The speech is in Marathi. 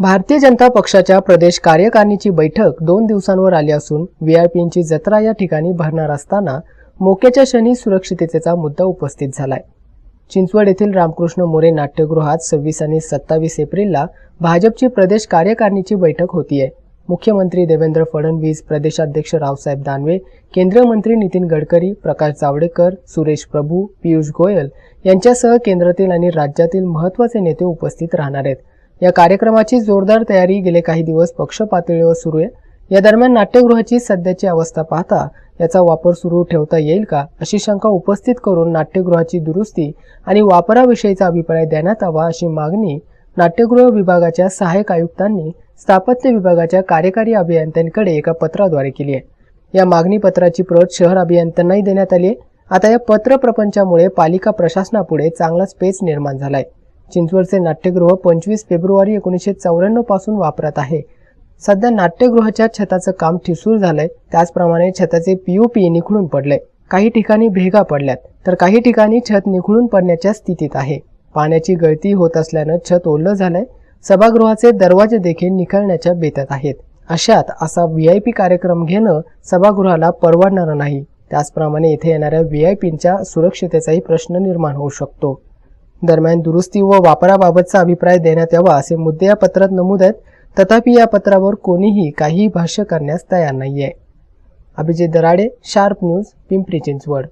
भारतीय जनता पक्षाच्या प्रदेश कार्यकारिणीची बैठक दोन दिवसांवर आली असून व्हीआयपींची जत्रा या ठिकाणी भरणार असताना मोक्याच्या क्षणी सुरक्षिततेचा मुद्दा उपस्थित झालाय. चिंचवड येथील रामकृष्ण मोरे नाट्यगृहात सव्वीस आणि सत्तावीस एप्रिलला भाजपची प्रदेश कार्यकारिणीची बैठक होतीये. मुख्यमंत्री देवेंद्र फडणवीस प्रदेशाध्यक्ष रावसाहेब दानवे केंद्रीय मंत्री नितीन गडकरी प्रकाश जावडेकर सुरेश प्रभू पियुष गोयल यांच्यासह केंद्रातील आणि राज्यातील महत्त्वाचे नेते उपस्थित राहणार आहेत. या कार्यक्रमाची जोरदार तयारी गेले काही दिवस पक्ष पातळीवर सुरू आहे. या दरम्यान नाट्यगृहाची सध्याची अवस्था पाहता याचा वापर सुरू ठेवता येईल का अशी शंका उपस्थित करून नाट्यगृहाची दुरुस्ती आणि वापराविषयीचा अभिप्राय देण्यात यावा अशी मागणी नाट्यगृह विभागाच्या सहाय्यक आयुक्तांनी स्थापत्य विभागाच्या कार्यकारी अभियंत्यांकडे एका पत्राद्वारे केली आहे. या मागणी पत्राची प्रत शहर अभियंत्यांनाही देण्यात आली आहे. आता या पत्र प्रपंचामुळे पालिका प्रशासनापुढे चांगलाच पेच निर्माण झालाय. चिंचवडचे नाट्यगृह पंचवीस फेब्रुवारी एकोणीसशे चौऱ्याण्णवपासून वापरात आहे. सध्या नाट्यगृहाच्या छताचं काम ठिसूळ झालंय. त्याचप्रमाणे छताचे पीओपी निखळून पडले काही ठिकाणी भेगा पडल्यात. तर काही ठिकाणी छत निखळून पडण्याच्या स्थितीत आहे. पाण्याची गळती होत असल्यानं छत ओलं झालंय. सभागृहाचे दरवाजे देखील निखळण्याच्या बेतात आहेत. अशात असा व्ही आय पी कार्यक्रम घेणं सभागृहाला परवडणारं नाही. त्याचप्रमाणे येथे येणाऱ्या व्ही आय पींच्या सुरक्षितेचाही प्रश्न निर्माण होऊ शकतो. दरम्यान दुरुस्ती व वापराबाबतचा अभिप्राय देण्यात यावा असे मुद्दे या पत्रात नमूद आहेत. तथापि या पत्रावर कोणीही काहीही भाष्य करण्यास तयार नाहीये. Abhijit Darade sharp news Pimpri Chinchwad.